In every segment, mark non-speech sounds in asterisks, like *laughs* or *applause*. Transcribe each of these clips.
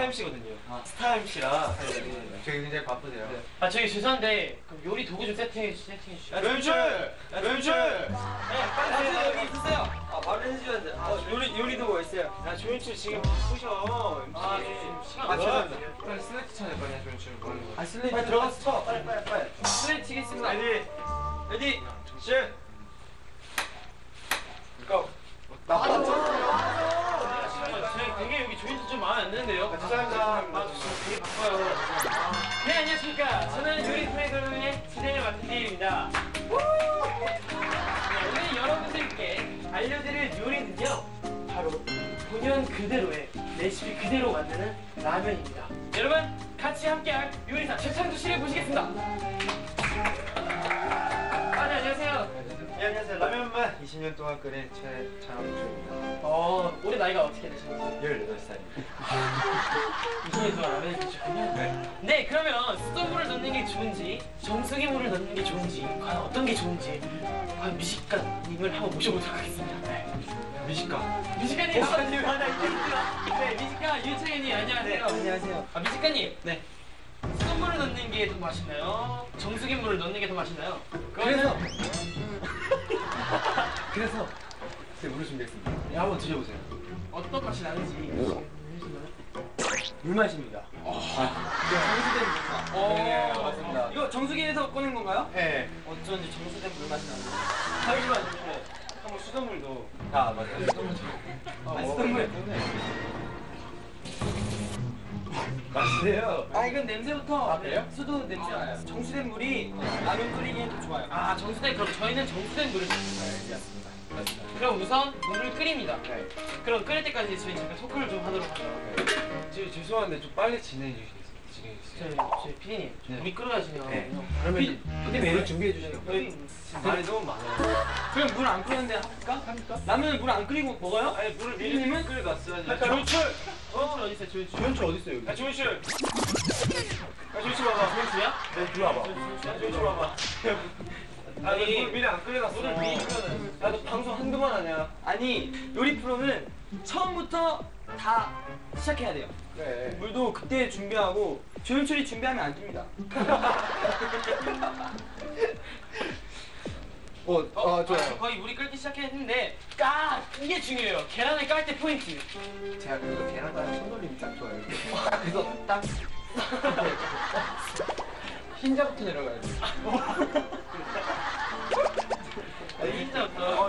스타 MC거든요. 스타 MC라. 저희 굉장히 바쁘세요. 아 저기 죄송한데 그럼 요리 도구 좀 세팅해 주- 세팅해 주시죠. 왼줄! 왼줄! 빨리 아, 여기 있으세요. 아, 말을 해줘야 돼. 아, 요리, 요리도 뭐 있어요? 야, 조연출 지금 바쁘셔. 아 지금 시간 아, 없어요. 죄송합니다. 빨리 슬래치 쳐야 아니야, 조연출. 뭐 하는 거야? 아, 슬레이 빨리 들어가서 쳐. 빨리, 빨리, 빨리. 슬레이 치겠습니다. 레디, 레디, 슛. 고. 아, 저 안 드는데요. 죄송합니다. 아, 저 되게 바빠요. 네, 안녕하십니까. 저는 요리 프로그램의 진행을 맡은 디입니다. 네, 오늘 여러분들께 알려드릴 요리는요. 바로 본연 그대로의 레시피 그대로 만드는 라면입니다. 여러분, 같이 함께할 요리사 최창주 씨를 모시겠습니다. 아, 네, 안녕하세요. 예, 안녕하세요. 라면만 20년 동안 끓인 최창원주입니다. 어, 올해 나이가 어떻게 되셨나요? 18살입니다. 20년 동안 라면을 드셨군요. 네. 네, 그러면 수돗물을 넣는 게 좋은지, 정수기 물을 넣는 게 좋은지, 과연 어떤 게 좋은지, 과연 미식가님을 한번 모셔보도록 하겠습니다. 네. 미식가. 미식가님, 미식가님 하나 있습니다. 네, 미식가 유채연님 안녕하세요. 안녕하세요. 아, 미식가님. 네. 수돗물을 넣는 게 더 맛있나요? 정수기 물을 넣는 게 더 맛있나요? 그래서 *laughs* 그래서 제가 물을 준비했습니다. 네, 한번 드셔보세요. 어떤 맛이 나는지. 물 맛입니다. 네, 맞습니다. 이거 정수기에서 꺼낸 건가요? 네. 어쩐지 정수된 물 맛이 나는데. 잠시만, 잠시만. 한번 수돗물도. 아, 맞아요. 아, 수돗물. 맛있어요. 아, 이건 냄새부터. 아, 그래요? 수도 냄새 나요. 정수된 물이 라면 끓이기엔 더 좋아요. 아, 정수된, 그럼 저희는 정수된 물을. 맞습니다. 그럼 우선 물을 끓입니다. 네. 그럼 끓일 때까지 저희 잠깐 토크를 좀 하도록 하죠. 저, 죄송한데 좀 빨리 진행해? 진행해 저희. 저희 피디님, 네. 물이 끓어가시면 네. 그러면 근데 메뉴 준비해 주시는 거예요? 말이 너무 많아요. 그럼 물 안 끓였는데 할까? 합니까? 라면을 물안 끓이고 먹어요? 아니, 물을 미리 님은 끓여놨어야지. 조연출! 조연출 어디 있어요? 조연출. 조연출 어디 있어요 여기? 아! 아, 조연출 봐봐. 조연출이야? 네, 들어 와봐. *laughs* 아니, 물 미리 안 끓여놨어. 물을 미리. 나도 방송 한두 번 하냐. 아니, 요리 프로는 처음부터 다 시작해야 돼요. 그래. 물도 그때 준비하고 조연출이 준비하면 안 뜹니다. *laughs* 어, 아 아, 좋아요. 거의 물이 끓기 시작했는데 까 이게 중요해요. 계란을 깔 때 포인트. 제가 그래서 계란가루 손놀림이 딱 좋아요. *laughs* 그래서 딱 *laughs* 흰자부터 내려가야 돼.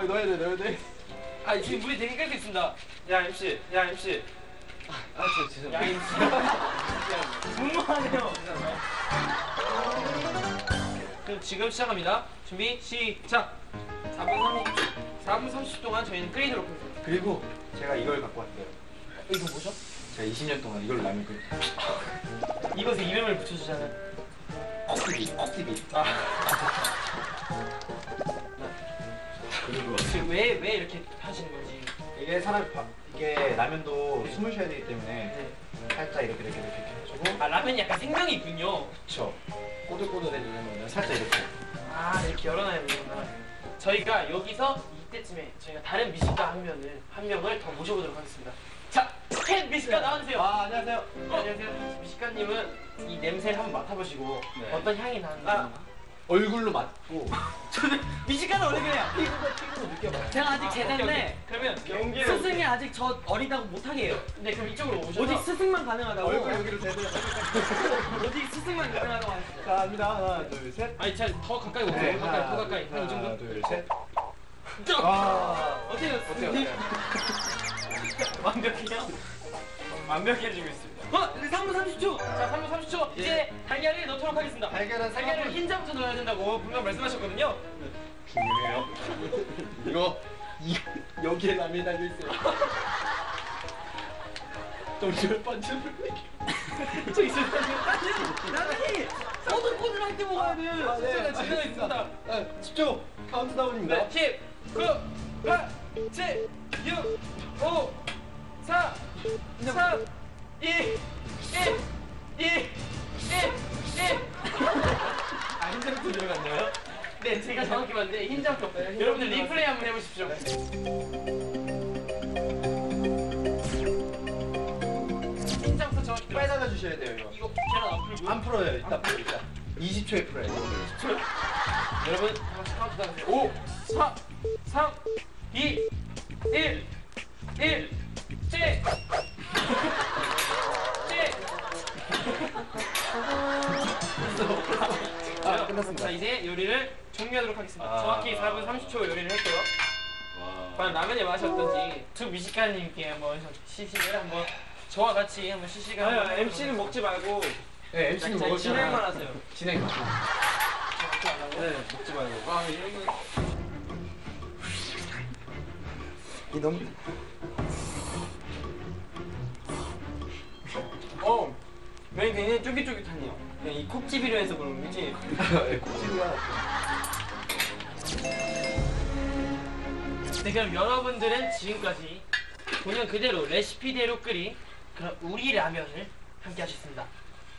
어. 어, 넣어야 돼, 넣어야 돼. 아 지금 물이 되게 끓고 있습니다. 야, MC. 야, MC. 아, 저 죄송해요. 야, 이 분노하네요. 그럼 지금 시작합니다. 준비 시작. 4분 30초. 4분 30초 동안 저희는 끓이도록 하겠습니다. 그리고 제가 이걸 갖고 왔어요. 이거 뭐죠? 제가 20년 동안 이걸 라면 끓여. 이것에 이름을 붙여주자면 콕티비, 콕티비. 아. 그리고 지금 왜, 왜 이렇게 하시는 건지. 이게 사람 밥, 이게 라면도 숨을 쉬어야 되기 때문에 네. 살짝 이렇게 이렇게 이렇게 해주고 아 라면이 약간 생명이 있군요. 그쵸. 꼬들꼬들해지려면 살짝 이렇게. 아 이렇게 열어놔야 되는구나. 저희가 여기서 이때쯤에 저희가 다른 미식가 한 명을 한 명을 더 모셔보도록 하겠습니다. 자, 캔 미식가 나와주세요. 아, 안녕하세요. 어, 안녕하세요. 미식가님은 이 냄새를 한번 맡아보시고 네. 어떤 향이 나는지. 아. 얼굴로 맞고 미식가는 원래 그래요. 피부가 피부로 느껴봐요. 제가 아직 아, 제대인데 오케이. 그러면 연기를 스승이 아직 저 어리다고 못하게 해요. 네 그럼 이쪽으로 오셔서 오직 스승만 가능하다고. 얼굴 여기로 대고. *laughs* 오직 스승만 가능하다고 하시죠. 자, 갑니다. 하나, 둘, 셋. 아니 잘더 가까이 오세요. 네, 가까이 더 하나, 가까이 한이 정도. 하나, 둘, 셋. 와. 어때요? 어때요? 어때요? *laughs* 완벽해요? 완벽해지고 있습니다. 어, 3분 30초. 자 3분 30초 이제 달걀을 넣도록 하겠습니다. 달걀은 달걀을 3분. 흰자부터 넣어야 된다고 분명 말씀하셨거든요. 중요해요. *laughs* 이거 이 여기에 라면이 달려 있어요. *laughs* 또 이걸 반찬을 저 있어요. 라면이 꼬들꼬들할 때 먹어야 돼. 아, 네, 진행하겠습니다. 알겠습니다. 아, 10초 카운트다운입니다. 네, 10, 9, 8, 7, 6, 5, 4, 3, 2, 1, 2, 1, 1. 아, 흰자부터 들어갔나요? 네, 제가 정확히 봤는데 흰자부터. 여러분들 리플레이 한번 해보십시오. 흰자부터 정확히 안 풀어요. 일단 일단 20초에 풀어요. *laughs* 여러분 한번 카운트 하세요. 5, 4, 3, 2, 1, 1, 아, 끝났습니다. 자 이제 요리를 종료하도록 하겠습니다. 아. 정확히 4분 30초 요리를 했고요. 과연 라면의 맛이 어떤지 두 미식가님께 한번 시식을 한번 저와 같이 한번 시식을 한번 아니 MC는 먹지 말고 네, MC는 먹을 진행만 하세요. 진행. 네 먹지 말고. 아 이런 거. 이놈. 어 면이 굉장히 쫄깃쫄깃하네요. 그냥 이 콕집이로 해서 그런 거지. *laughs* 콕지가 네 그럼 여러분들은 지금까지 본연 그대로 레시피대로 끓인 그런 우리 라면을 함께 하셨습니다.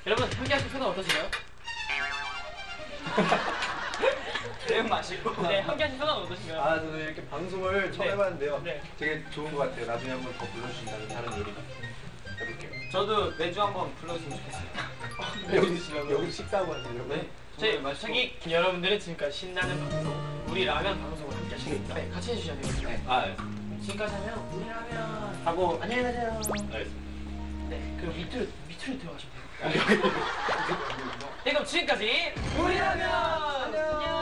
여러분 함께 하신 소감 어떠세요? *laughs* 매운 맛이고. 네 함께 하신 소감 어떠신가요? 아 저는 이렇게 방송을 처음 네. 해봤는데요. 네. 되게 좋은 것 같아요. 나중에 한번 더 불러주신다면 다른 요리 해볼게요. 저도 매주 한번 불러주면 좋겠어요. 여기 여기 식사하고 하세요. 네. 저희 저기 여러분들은 지금까지 신나는 방송 우리 라면 방송을 함께 하셨습니다. 네, 같이 해주셔야 돼요. 네. 아 네. 지금까지 하면 우리 라면 하고 안녕히 가세요. 알겠습니다. 네 그럼 밑으로 밑으로 들어가시면 돼요. 네 그럼 지금까지 우리 라면 안녕.